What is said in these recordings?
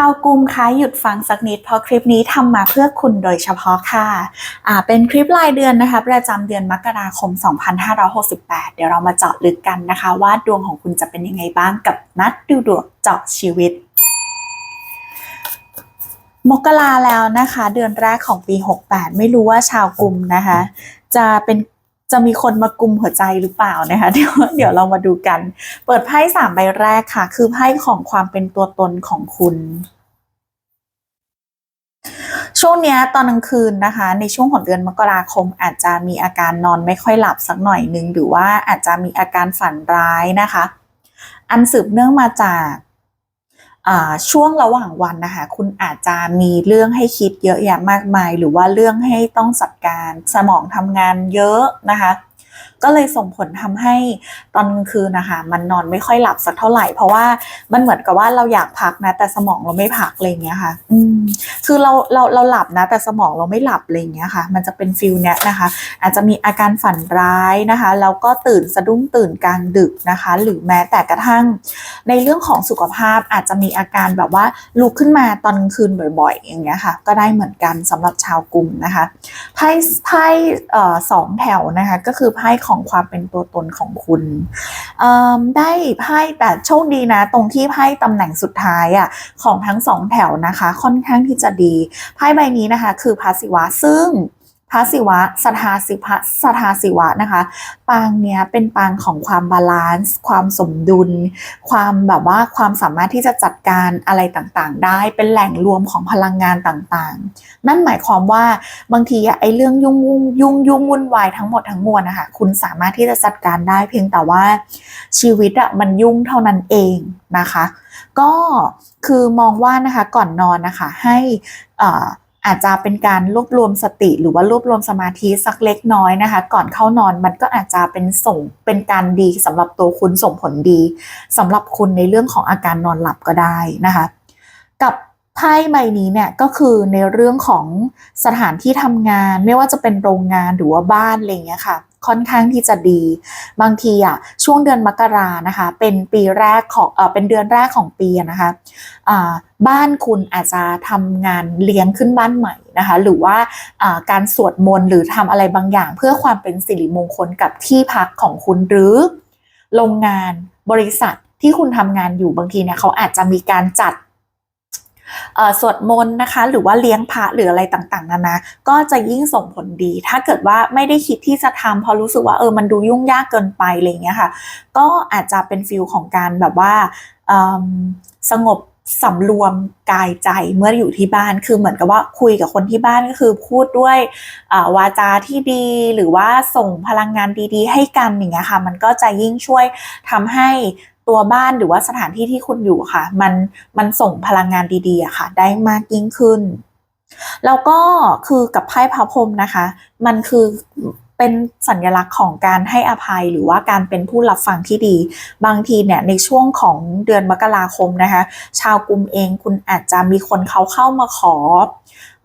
าวกลุ่มคะหยุดฟังสักนิด เพราะคลิปนี้ทำมาเพื่อคุณโดยเฉพาะค่ะอ่าเป็นคลิปรายเดือนนะคะ ประจำเดือนมกราคม 2568 เดี๋ยวเรามาเจาะลึกกันนะคะว่าดวงของคุณจะเป็นยังไงบ้างกับนัดดูดวงเจาะชีวิตมกราแล้วนะคะ เดือนแรกของปี 68 ไม่รู้ว่าชาวกลุ่มนะคะ จะเป็น จะมีคนมากุมหัวใจหรือเปล่านะคะเดี๋ยวเดี๋ยวเรามาดูกัน เปิดไพ่สามใบแรกค่ะ คือไพ่ของความเป็นตัวตนของคุณ ช่วงนี้ตอนกลางคืนนะคะ ในช่วงของเดือนมกราคม อาจจะมีอาการนอนไม่ค่อยหลับสักหน่อยนึง หรือว่าอาจจะมีอาการฝันร้ายนะคะ อันสืบเนื่องมาจาก ช่วงระหว่างวันนะคะคุณอาจจะมีเรื่องให้คิดเยอะแยะมากมาย หรือว่าเรื่องให้ต้องจัดการสมองทำงานเยอะนะคะ ก็เลยส่งผลทำให้ตอนกลางคืนนะคะ มันนอนไม่ค่อยหลับสักเท่าไหร่ เพราะว่ามันเหมือนกับว่าเราอยากพักนะ แต่สมองเราไม่พักอะไรอย่างเงี้ยค่ะ อืมคือเราเราเราหลับนะ แต่สมองเราไม่หลับอะไรอย่างเงี้ยค่ะ มันจะเป็นฟิลเนี้ยนะคะ อาจจะมีอาการฝันร้ายนะคะแล้วก็ตื่นสะดุ้งตื่นกลางดึกนะคะ หรือแม้แต่กระทั่ง ในเรื่องของสุขภาพอาจจะมีอาการแบบว่าลุกขึ้นมาตอนกลางคืนบ่อยๆ อย่างเงี้ยค่ะ ก็ได้เหมือนกันสำหรับชาวกลุ่มนะคะไพ่ไพ่เอ่อสองแถวนะคะ ก็คือไพ่ของของความเป็นตัวตนของคุณ ได้ไพ่แต่โชคดีนะ ตรงที่ไพ่ตำแหน่งสุดท้ายอะของทั้งสองแถวนะคะ ค่อนข้างที่จะดีไพ่ใบนี้นะคะ คือพาสิวะซึ่ง ระศิวะสทาสิพะสทาศิวะนะคะ ปางเนี้ยเป็นปางของความบาลานซ์ ความสมดุล ความแบบว่าความสามารถที่จะจัดการอะไรต่างๆ ได้ เป็นแหล่งรวมของพลังงานต่างๆ นั่นหมายความว่าบางทีไอ้เรื่องยุ่งยุ่งยุ่งยุ่งวุ่นวายทั้งหมดทั้งมวลนะคะ คุณสามารถที่จะจัดการได้เพียงแต่ว่าชีวิตอะมันยุ่งเท่านั้นเองนะคะ ก็คือมองว่านะคะก่อนนอนนะคะให้อ่อ อาจจะเป็นการรวบรวมสติ หรือว่ารวบรวมสมาธิสักเล็กน้อยนะคะ ก่อนเข้านอนมันก็อาจจะเป็นส่งเป็นการดีสำหรับตัวคุณส่งผลดีสำหรับคุณในเรื่องของอาการนอนหลับก็ได้นะคะ กับไพ่ใบนี้เนี่ยก็คือในเรื่องของสถานที่ทำงาน ไม่ว่าจะเป็นโรงงานหรือว่าบ้านอะไรเงี้ยค่ะ ค่อนข้างที่จะดี บางทีอะช่วงเดือนมกรานะคะ เป็นปีแรกของเออเป็นเดือนแรกของปีนะคะอ่าบ้านคุณอาจจะทำงานเลี้ยงขึ้นบ้านใหม่นะคะ หรือว่าการสวดมนต์หรือทำอะไรบางอย่าง เพื่อความเป็นสิริมงคลกับที่พักของคุณหรือ โรงงานบริษัทที่คุณทำงานอยู่บางทีเนี่ยเขาอาจจะมีการจัด สวดมนต์นะคะ หรือว่าเลี้ยงพระหรืออะไรต่างๆนานา ก็จะยิ่งส่งผลดี ถ้าเกิดว่าไม่ได้คิดที่จะทำเพราะรู้สึกว่าเออมันดูยุ่งยากเกินไปอะไรเงี้ยค่ะ ก็อาจจะเป็นฟิลของการแบบว่าสงบสำรวมกายใจเมื่ออยู่ที่บ้านคือเหมือนกับว่าคุยกับคนที่บ้านก็คือพูดด้วยาวาจาที่ดีหรือว่าส่งพลังงานดีๆ ให้กันอย่างเงี้ยค่ะ มันก็จะยิ่งช่วยทำให้ ตัวบ้านหรือว่าสถานที่ที่คุณอยู่ค่ะ มันมันส่งพลังงานดีๆค่ะ ได้มากยิ่งขึ้น แล้วก็คือกับไพ่พระพรมนะคะ มันคือเป็นสัญลักษณ์ของการให้อภัยหรือว่าการเป็นผู้รับฟังที่ดี บางทีเนี่ยในช่วงของเดือนมกราคมนะคะ ชาวกลุ่มเองคุณอาจจะมีคนเขาเข้ามาขอ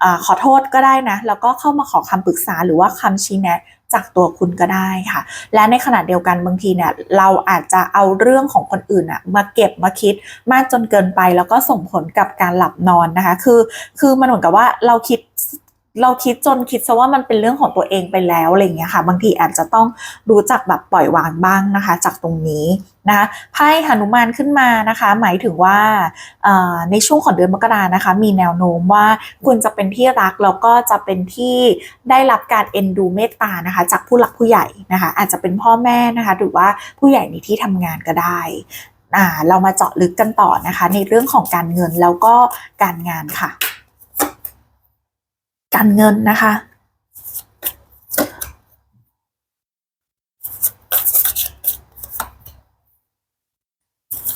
อขอโทษก็ได้นะ แล้วก็เข้ามาขอคำปรึกษาหรือว่าคำชี้แนะ จากตัวคุณก็ได้ค่ะ และในขณะเดียวกันบางทีเนี่ยเราอาจจะเอาเรื่องของคนอื่นอะมาเก็บมาคิดมากจนเกินไป แล้วก็ส่งผลกับการหลับนอนนะคะ คือ คือมันเหมือนกับว่าเราคิด เราคิดจนคิดซะว่ามันเป็นเรื่องของตัวเองไปแล้วอะไรเงี้ยค่ะ บางทีอาจจะต้องรู้จักแบบปล่อยวางบ้างนะคะ จากตรงนี้นะคะไพ่หนุมานขึ้นมานะคะ หมายถึงว่าในช่วงของเดือนมกรานะคะ มีแนวโน้มว่าคุณจะเป็นที่รักแล้วก็จะเป็นที่ได้รับการเอ็นดูเมตตานะคะ จากผู้หลักผู้ใหญ่นะคะ อาจจะเป็นพ่อแม่นะคะหรือว่าผู้ใหญ่ในที่ทำงานก็ได้เรามาเจาะลึกกันต่อนะคะ ในเรื่องของการเงินแล้วก็การงานค่ะ การเงินนะคะ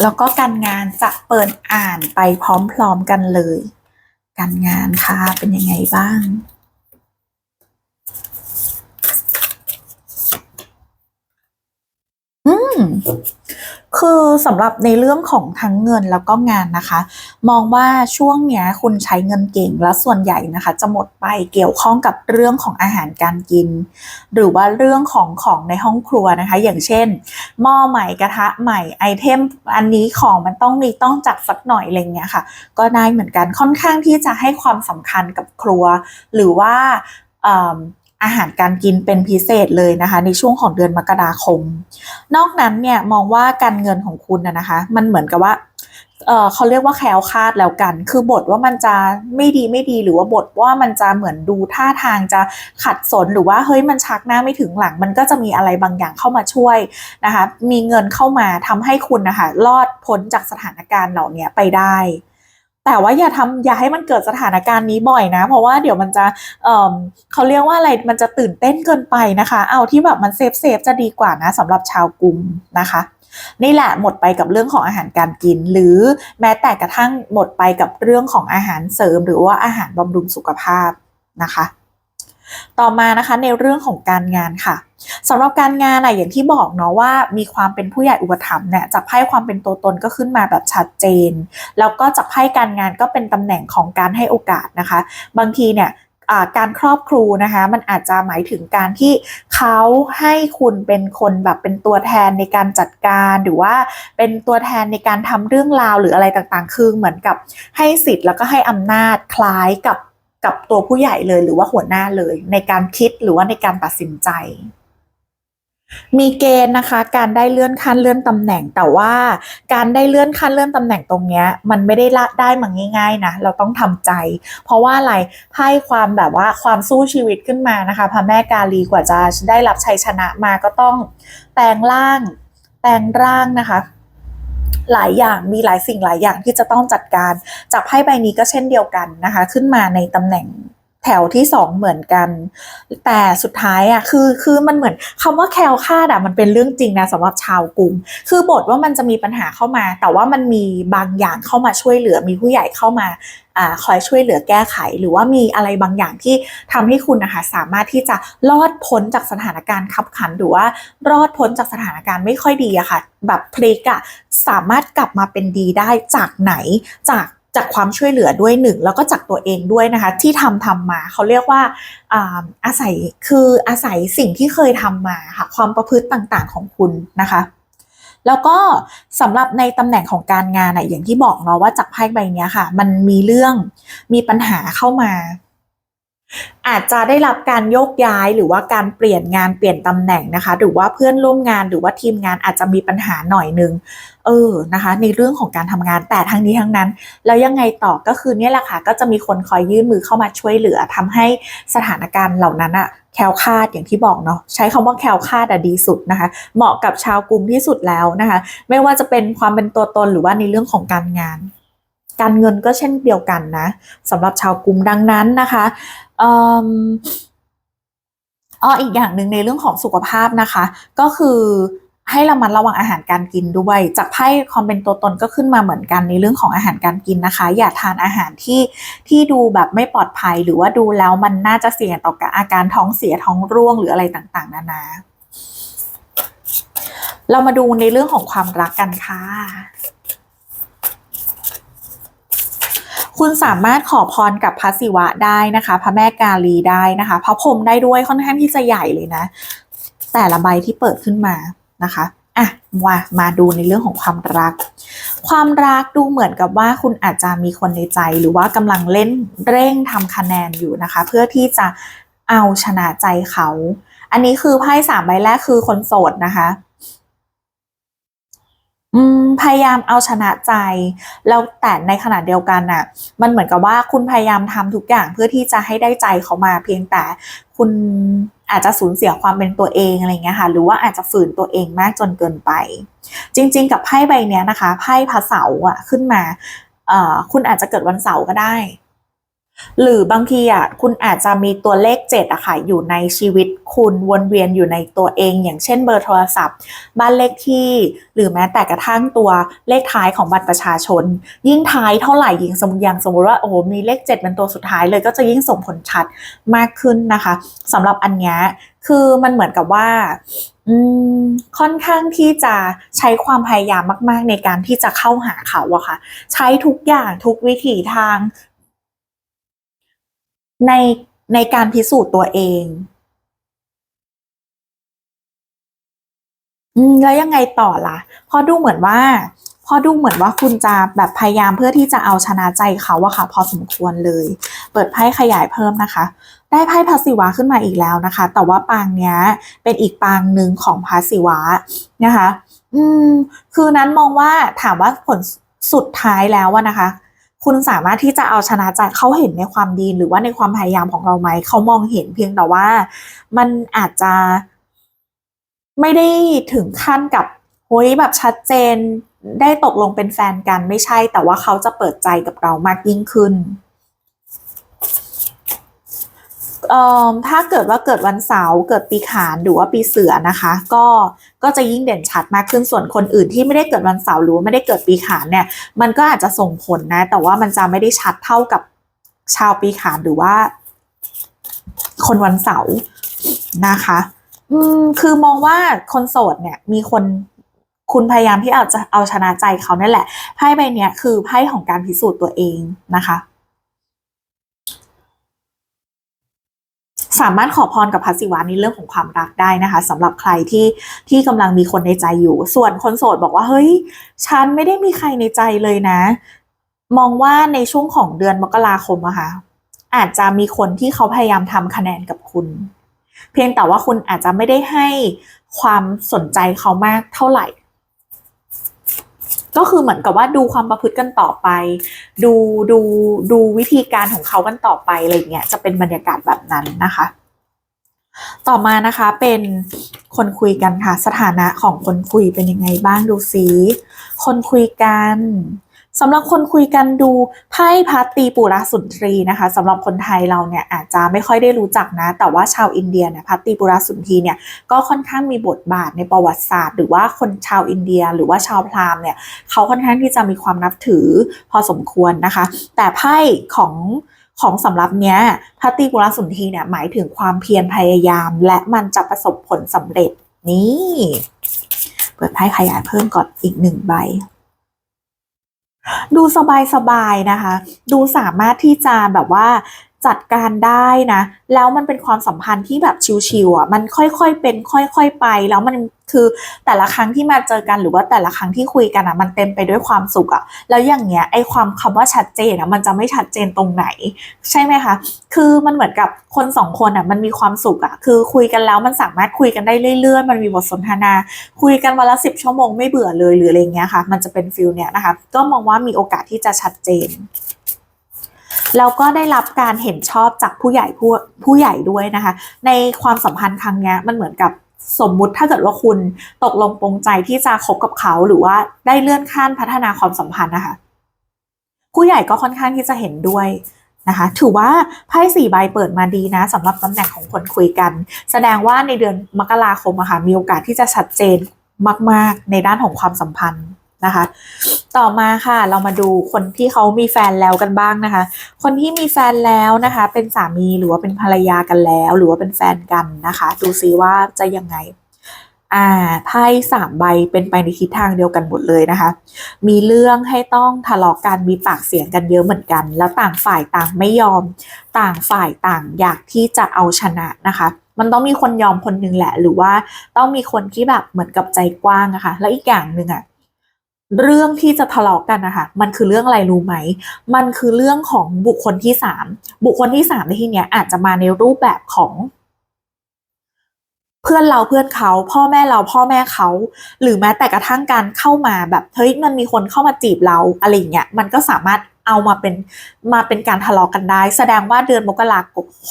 แล้วก็การงานจะเปิดอ่านไปพร้อมๆกันเลย การงานค่ะเป็นยังไงบ้างอืมม คือสำหรับในเรื่องของทั้งเงินแล้วก็งานนะคะ มองว่าช่วงเนี้ยคุณใช้เงินเก่งและส่วนใหญ่นะคะ จะหมดไปเกี่ยวข้องกับเรื่องของอาหารการกิน หรือว่าเรื่องของของในห้องครัวนะคะ อย่างเช่นหม้อใหม่กระทะใหม่ไอเทมอันนี้ของมันต้องมีต้องจัดสักหน่อยอะไรเงี้ยค่ะ ก็ได้เหมือนกันค่อนข้างที่จะให้ความสำคัญกับครัว หรือว่า อาหารการกินเป็นพิเศษเลยนะคะ ในช่วงของเดือนมกราคม นอกนั้นเนี่ยมองว่าการเงินของคุณนะคะ มันเหมือนกับว่าเเขาเรียกว่าแคลคาดแล้วกัน คือบทว่ามันจะไม่ดีไม่ดีหรือว่าบทว่ามันจะเหมือนดูท่าทางจะขัดสนหรือว่าเฮ้ยมันชักหน้าไม่ถึงหลัง มันก็จะมีอะไรบางอย่างเข้ามาช่วยนะคะ มีเงินเข้ามาทำให้คุณนะคะรอดพ้นจากสถานการณ์เหล่านี้ไปได้ แต่ว่าอย่าทำอย่าให้มันเกิดสถานการณ์นี้บ่อยนะ เพราะว่าเดี๋ยวมันจะเอ่อเขาเรียกว่าอะไรมันจะตื่นเต้นเกินไปนะคะ เอาที่แบบมันเซฟเซฟจะดีกว่านะสำหรับชาวกลุ่มนะคะนี่แหละหมดไปกับเรื่องของอาหารการกิน หรือแม้แต่กระทั่งหมดไปกับเรื่องของอาหารเสริม หรือว่าอาหารบำรุงสุขภาพนะคะ ต่อมานะคะในเรื่องของการงานค่ะสำหรับการงานอะอย่างที่บอกเนาะว่ามีความเป็นผู้ใหญ่อุปถัมภ์เนี่ยจากไพ่ความเป็นตัวตนก็ขึ้นมาแบบชัดเจน แล้วก็จากไพ่การงานก็เป็นตำแหน่งของการให้โอกาสนะคะ บางทีเนี่ยการครอบครูนะคะมันอาจจะหมายถึงการที่เขาให้คุณเป็นคนแบบเป็นตัวแทนในการจัดการหรือว่าเป็นตัวแทนในการทำเรื่องราวหรืออะไรต่างๆ คือเหมือนกับให้สิทธิ์แล้วก็ให้อำนาจคล้ายกับ กับตัวผู้ใหญ่เลยหรือว่าหัวหน้าเลย ในการคิดหรือว่าในการตัดสินใจ มีเกณฑ์นะคะ การได้เลื่อนขั้นเลื่อนตำแหน่ง แต่ว่าการได้เลื่อนขั้นเลื่อนตำแหน่งตรงเนี้ย มันไม่ได้ละได้มาง่าย ๆ นะ เราต้องทำใจ เพราะว่าอะไรไพ่ความแบบว่าความสู้ชีวิตขึ้นมานะคะพระแม่กาลีกว่าจะได้รับชัยชนะมาก็ต้องแปลงร่างแปลงร่างนะคะ หลายอย่างมีหลายสิ่งหลายอย่างที่จะต้องจัดการ จากไพ่ใบนี้ก็เช่นเดียวกันนะคะ ขึ้นมาในตำแหน่ง แถวที่สองเหมือนกัน แต่สุดท้ายอะคือคือมันเหมือนคำว่าแคลคาดอะมันเป็นเรื่องจริงนะสำหรับชาวกรุงคือบทว่ามันจะมีปัญหาเข้ามา แต่ว่ามันมีบางอย่างเข้ามาช่วยเหลือมีผู้ใหญ่เข้ามาอ่าคอยช่วยเหลือแก้ไข หรือว่ามีอะไรบางอย่างที่ทำให้คุณนะคะสามารถที่จะรอดพ้นจากสถานการณ์ขับขัน หรือว่ารอดพ้นจากสถานการณ์ไม่ค่อยดีอะค่ะ แบบพลิกอะสามารถกลับมาเป็นดีได้จากไหนจาก จากความช่วยเหลือด้วยหนึ่งแล้วก็จากตัวเองด้วยนะคะ ที่ทำทำมาเขาเรียกว่าอาอาศัยคืออาศัยสิ่งที่เคยทำมาค่ะความประพฤติต่างๆของคุณนะคะแล้วก็สำหรับในตำแหน่งของการงานอะอย่างที่บอกเนาะว่าจากไพ่ใบนี้ค่ะ มันมีเรื่องมีปัญหาเข้ามา อาจจะได้รับการโยกย้ายหรือว่าการเปลี่ยนงานเปลี่ยนตำแหน่งนะคะ หรือว่าเพื่อนร่วมงานหรือว่าทีมงานอาจจะมีปัญหาหน่อยนึงเออนะคะ ในเรื่องของการทำงานแต่ทั้งนี้ทั้งนั้น แล้วยังไงต่อก็คือเนี่ยแหละค่ะก็จะมีคนคอยยื่นมือเข้ามาช่วยเหลือทำให้สถานการณ์เหล่านั้นอะแคลคาดอย่างที่บอกเนาะใช้คำว่าแคลคาดอะดีสุดนะคะ เหมาะกับชาวกรุงที่สุดแล้วนะคะ ไม่ว่าจะเป็นความเป็นตัวตนหรือว่าในเรื่องของการงาน การเงินก็เช่นเดียวกันนะสำหรับชาวกรุงดังนั้นนะคะ อ๋ออีกอย่างหนึ่งในเรื่องของสุขภาพนะคะ ก็คือให้ระมัดระวังอาหารการกินด้วย จากไพ่ความเป็นตัวตนก็ขึ้นมาเหมือนกันในเรื่องของอาหารการกินนะคะ อย่าทานอาหารที่ที่ดูแบบไม่ปลอดภัย หรือว่าดูแล้วมันน่าจะเสี่ยงต่อกับอาการท้องเสียท้องร่วงหรืออะไรต่างๆ นานา เรามาดูในเรื่องของความรักกันค่ะ คุณสามารถขอพรกับพระศิวะได้นะคะ พระแม่กาลีได้นะคะ พระพรหมได้ด้วยค่อนข้างที่จะใหญ่เลยนะ แต่ละใบที่เปิดขึ้นมานะคะอะมามาดูในเรื่องของความรัก ความรักดูเหมือนกับว่าคุณอาจจะมีคนในใจ หรือว่ากำลังเล่นเร่งทำคะแนนอยู่นะคะ เพื่อที่จะเอาชนะใจเขา อันนี้คือไพ่สามใบแรกคือคนโสดนะคะ พยายามเอาชนะใจ แล้วแต่ในขณะเดียวกันน่ะ มันเหมือนกับว่าคุณพยายามทำทุกอย่างเพื่อที่จะให้ได้ใจเขามาเพียงแต่คุณอาจจะสูญเสียความเป็นตัวเองอะไรเงี้ยค่ะ หรือว่าอาจจะฝืนตัวเองมากจนเกินไป จริง ๆ กับไพ่ใบเนี้ยนะคะไพ่พระเสาร์อะขึ้นมาเอ่อคุณอาจจะเกิดวันเสาร์ก็ได้ หรือบางทีอะคุณอาจจะมีตัวเลขเจ็ดอะค่ะอยู่ในชีวิตคุณวนเวียนอยู่ในตัวเอง อย่างเช่นเบอร์โทรศัพท์ บ้านเลขที่ หรือแม้แต่กระทั่งตัวเลขท้ายของบัตรประชาชน ยิ่งท้ายเท่าไหร่ยิ่งสมมติอย่างสมมติว่าโอ้โหมีเลขเจ็ดเป็นตัวสุดท้ายเลยก็จะยิ่งส่งผลชัดมากขึ้นนะคะสำหรับอันนี้คือมันเหมือนกับว่าค่อนข้างที่จะใช้ความพยายามมาก ๆ ในการที่จะเข้าหาเขาอะค่ะ ใช้ทุกอย่างทุกวิถีทาง ในในการพิสูจน์ตัวเอง อืมแล้วยังไงต่อล่ะ พอดูเหมือนว่า พอดูเหมือนว่าคุณจะแบบพยายามเพื่อที่จะเอาชนะใจเขาอะค่ะ พอสมควรเลย เปิดไพ่ขยายเพิ่มนะคะ ได้ไพ่พาสิวะขึ้นมาอีกแล้วนะคะ แต่ว่าปางเนี้ย เป็นอีกปางหนึ่งของพาสิวะนะคะ อืม คือนั้นมองว่าถามว่าผลสุดท้ายแล้วอะนะคะ คุณสามารถที่จะเอาชนะใจเขาเห็นในความดีหรือว่าในความพยายามของเราไหมเขามองเห็นเพียงแต่ว่า มันอาจจะ ไม่ได้ถึงขั้นกับเฮ้ยแบบชัดเจนได้ตกลงเป็นแฟนกันไม่ใช่ แต่ว่าเขาจะเปิดใจกับเรามากยิ่งขึ้น เอ่อ ถ้าเกิดว่าเกิดวันเสาร์เกิดปีขานหรือว่าปีเสือนะคะ ก็ก็จะยิ่งเด่นชัดมากขึ้นส่วนคนอื่นที่ไม่ได้เกิดวันเสาร์หรือว่าไม่ได้เกิดปีขานเนี่ย มันก็อาจจะส่งผลนะ แต่ว่ามันจะไม่ได้ชัดเท่ากับชาวปีขานหรือว่า คนวันเสาร์นะคะ อืมคือมองว่าคนโสดเนี่ย มีคนคุณพยายามที่เอาจะเอาชนะใจเขานั่นแหละไพ่ใบเนี้ยคือไพ่ของการพิสูจน์ตัวเองนะคะ สามารถขอพรกับพระศิวะในเรื่องของความรักได้นะคะสำหรับใครที่ที่กำลังมีคนในใจอยู่ ส่วนคนโสดบอกว่าเฮ้ย ฉันไม่ได้มีใครในใจเลยนะ มองว่าในช่วงของเดือนมกราคมอะค่ะอาจจะมีคนที่เขาพยายามทำคะแนนกับคุณ เพียงแต่ว่าคุณอาจจะไม่ได้ให้ความสนใจเขามากเท่าไหร่ ก็คือเหมือนกับว่าดูความประพฤติกันต่อไป ดูดูดูวิธีการของเขากันต่อไปอะไรเงี้ยจะเป็นบรรยากาศแบบนั้นนะคะ ต่อมานะคะเป็นคนคุยกันค่ะ สถานะของคนคุยเป็นยังไงบ้างดูสิคนคุยกัน สำหรับคนคุยกันดูไพ่พัตตีปุระสุนทรีนะคะสำหรับคนไทยเราเนี่ยอาจจะไม่ค่อยได้รู้จักนะ แต่ว่าชาวอินเดียเนี่ยพัตตีปุระสุนทรีเนี่ยก็ค่อนข้างมีบทบาทในประวัติศาสตร์ หรือว่าคนชาวอินเดีย หรือว่าชาวพราหมณ์เนี่ยเขาค่อนข้างที่จะมีความนับถือพอสมควรนะคะ แต่ไพ่ของของสำหรับเนี้ยพัตติปุระสุนทรีเนี่ยหมายถึงความเพียรพยายาม และมันจะประสบผลสำเร็จนี่ เปิดไพ่ขยายเพิ่มก่อนอีกหนึ่งใบ ดูสบายๆนะคะ ดูสามารถที่จะแบบว่า จัดการได้นะ แล้วมันเป็นความสัมพันธ์ที่แบบชิวๆอะ มันค่อยๆเป็น ค่อยๆไป แล้วมันคือแต่ละครั้งที่มาเจอกันหรือว่าแต่ละครั้งที่คุยกันอะ มันเต็มไปด้วยความสุขอะ แล้วอย่างเงี้ยไอความคำว่าชัดเจนอะมันจะไม่ชัดเจนตรงไหน ใช่ไหมคะ คือมันเหมือนกับคนสองคนอะมันมีความสุขอะ คือคุยกันแล้วมันสามารถคุยกันได้เรื่อยๆ มันมีบทสนทนา คุยกันวันละสิบชั่วโมงไม่เบื่อเลยหรืออะไรเงี้ยค่ะ มันจะเป็นฟิลเนี้ยนะคะ ก็มองว่ามีโอกาสที่จะชัดเจน แล้วก็ได้รับการเห็นชอบจากผู้ใหญ่ผู้ผู้ใหญ่ด้วยนะคะ ในความสัมพันธ์ครั้งนี้มันเหมือนกับสมมุติถ้าเกิดว่าคุณตกลงปรงใจที่จะคบกับเขาหรือว่าได้เลื่อนขั้นพัฒนาความสัมพันธ์นะคะ ผู้ใหญ่ก็ค่อนข้างที่จะเห็นด้วยนะคะ ถือว่าไพ่สี่ใบเปิดมาดีนะสำหรับตำแหน่งของคนคุยกัน แสดงว่าในเดือนมกราคมอะค่ะมีโอกาสที่จะชัดเจนมาก ๆ ในด้านของความสัมพันธ์ นะคะ ต่อมาค่ะเรามาดูคนที่เขามีแฟนแล้วกันบ้างนะคะ คนที่มีแฟนแล้วนะคะ เป็นสามีหรือว่าเป็นภรรยากันแล้ว หรือว่าเป็นแฟนกันนะคะ ดูซิว่าจะยังไงอ่าไพ่สามใบเป็นไปในทิศทางเดียวกันหมดเลยนะคะ มีเรื่องให้ต้องทะเลาะกันมีปากเสียงกันเยอะเหมือนกัน แล้วต่างฝ่ายต่างไม่ยอม ต่างฝ่ายต่างอยากที่จะเอาชนะนะคะ มันต้องมีคนยอมคนหนึงแหละ หรือว่าต้องมีคนที่แบบเหมือนกับใจกว้างอะคะ่ะแล้วอีกอย่างหนึ่งอะ เรื่องที่จะทะเลาะกันนะคะมันคือเรื่องอะไรรู้ไหม มันคือเรื่องของบุคคลที่สามบุคคลที่สามในที่เนี้ยอาจจะมาในรูปแบบของเพื่อนเราเพื่อนเขาพ่อแม่เราพ่อแม่เขา หรือแม้แต่กระทั่งการเข้ามาแบบเฮ้ยมันมีคนเข้ามาจีบเราอะไรเงี้ยมันก็สามารถเอามาเป็นมาเป็นการทะเลาะกันได้ แสดงว่าเดือนมกรา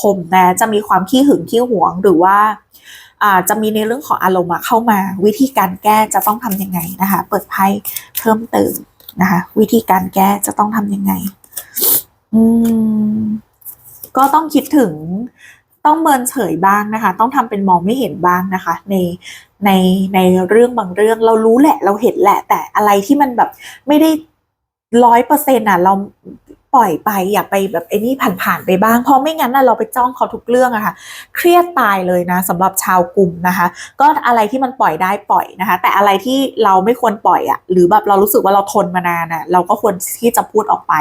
คมนะจะมีความขี้หึงขี้หวงหรือว่า จะมีในเรื่องของอารมณ์เข้ามา วิธีการแก้จะต้องทำยังไงนะคะ เปิดไพ่เพิ่มเติมนะคะ วิธีการแก้จะต้องทำยังไง อืม ก็ต้องคิดถึงต้องเมินเฉยบ้างนะคะ ต้องทำเป็นมองไม่เห็นบ้างนะคะ ในในในเรื่องบางเรื่องเรารู้แหละ เราเห็นแหละ แต่อะไรที่มันแบบไม่ได้ร้อยเปอร์เซ็นต์อะ เรา ปล่อยไปอย่าไปแบบไอ้นี่ผ่านๆไปบ้าง เพราะไม่งั้นนะเราไปจ้องเขาทุกเรื่องอะค่ะ เครียดตายเลยนะสำหรับชาวกลุ่มนะคะ ก็อะไรที่มันปล่อยได้ปล่อยนะคะ แต่อะไรที่เราไม่ควรปล่อยอะหรือแบบเรารู้สึกว่าเราทนมานานอะเราก็ควรที่จะพูดออกไป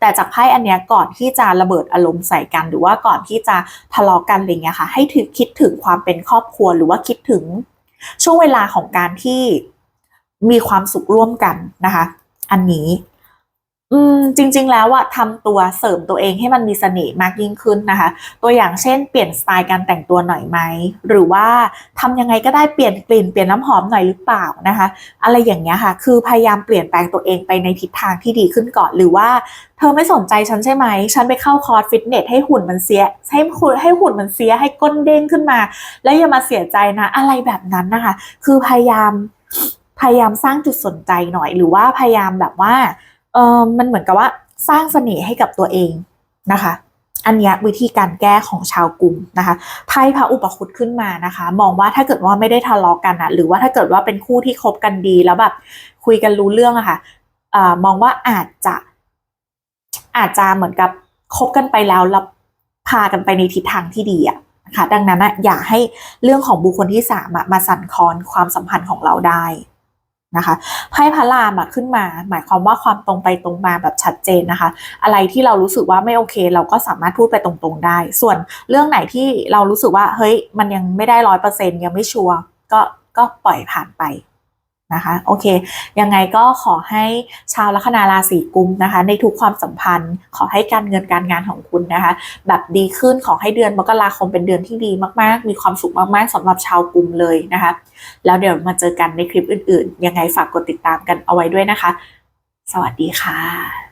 แต่จากไพ่อันเนี้ยก่อนที่จะระเบิดอารมณ์ใส่กัน หรือว่าก่อนที่จะทะเลาะกันอะไรเงี้ยค่ะ ให้ถึงคิดถึงความเป็นครอบครัวหรือว่าคิดถึงช่วงเวลาของการที่มีความสุขร่วมกันนะคะ อันนี้ อืมจริง ๆ แล้วอะทำตัวเสริมตัวเองให้มันมีเสน่ห์มากยิ่งขึ้นนะคะ ตัวอย่างเช่น เปลี่ยนสไตล์การแต่งตัวหน่อยไหมหรือว่าทำยังไงก็ได้เปลี่ยนกลิ่นเปลี่ยนน้ำหอมหน่อยหรือเปล่านะคะ อะไรอย่างเงี้ยค่ะ คือพยายามเปลี่ยนแปลงตัวเองไปในทิศทางที่ดีขึ้นก่อนหรือว่าเธอไม่สนใจฉันใช่ไหม ฉันไปเข้าคอร์สฟิตเนสให้หุ่นมันเสีย ให้หุ่นให้หุ่นมันเสียให้ก้นเด้งขึ้นมา แล้วอย่ามาเสียใจนะ อะไรแบบนั้นนะคะ คือพยายามพยายามสร้างจุดสนใจหน่อย หรือว่าพยายามแบบว่า ออมันเหมือนกับว่าสร้างเสน่ห์ให้กับตัวเองนะคะ อันนี้วิธีการแก้ของชาวกลุ่มนะคะไพ่พระอุปคุตขึ้นมานะคะ มองว่าถ้าเกิดว่าไม่ได้ทะเลาะกันอะหรือว่าถ้าเกิดว่าเป็นคู่ที่คบกันดีแล้วแบบคุยกันรู้เรื่องอะค่ะเอ่อมองว่าอาจจะ อาจจะเหมือนกับคบกันไปแล้วแล้วพากันไปในทิศทางที่ดีอะนะคะดังนั้นอะอย่าให้เรื่องของบุคคลที่สามมาสั่นคลอนความสัมพันธ์ของเราได้ นะคะไพ่พระรามอะขึ้นมา หมายความว่าความตรงไปตรงมาแบบชัดเจนนะคะ อะไรที่เรารู้สึกว่าไม่โอเค เราก็สามารถพูดไปตรงๆได้ ส่วนเรื่องไหนที่เรารู้สึกว่าเฮ้ยมันยังไม่ได้ร้อยเปอร์เซ็นยังไม่ชัวร์ก็ก็ปล่อยผ่านไป นะคะโอเค ยังไงก็ขอให้ชาวลัคนาราศีกุมนะคะ ในทุกความสัมพันธ์ ขอให้การเงินการงานของคุณนะคะ แบบดีขึ้นขอให้เดือนมกราคมเป็นเดือนที่ดีมากๆ มีความสุขมากๆสำหรับชาวกุมเลยนะคะ แล้วเดี๋ยวมาเจอกันในคลิปอื่นๆ ยังไงฝากกดติดตามกันเอาไว้ด้วยนะคะ สวัสดีค่ะ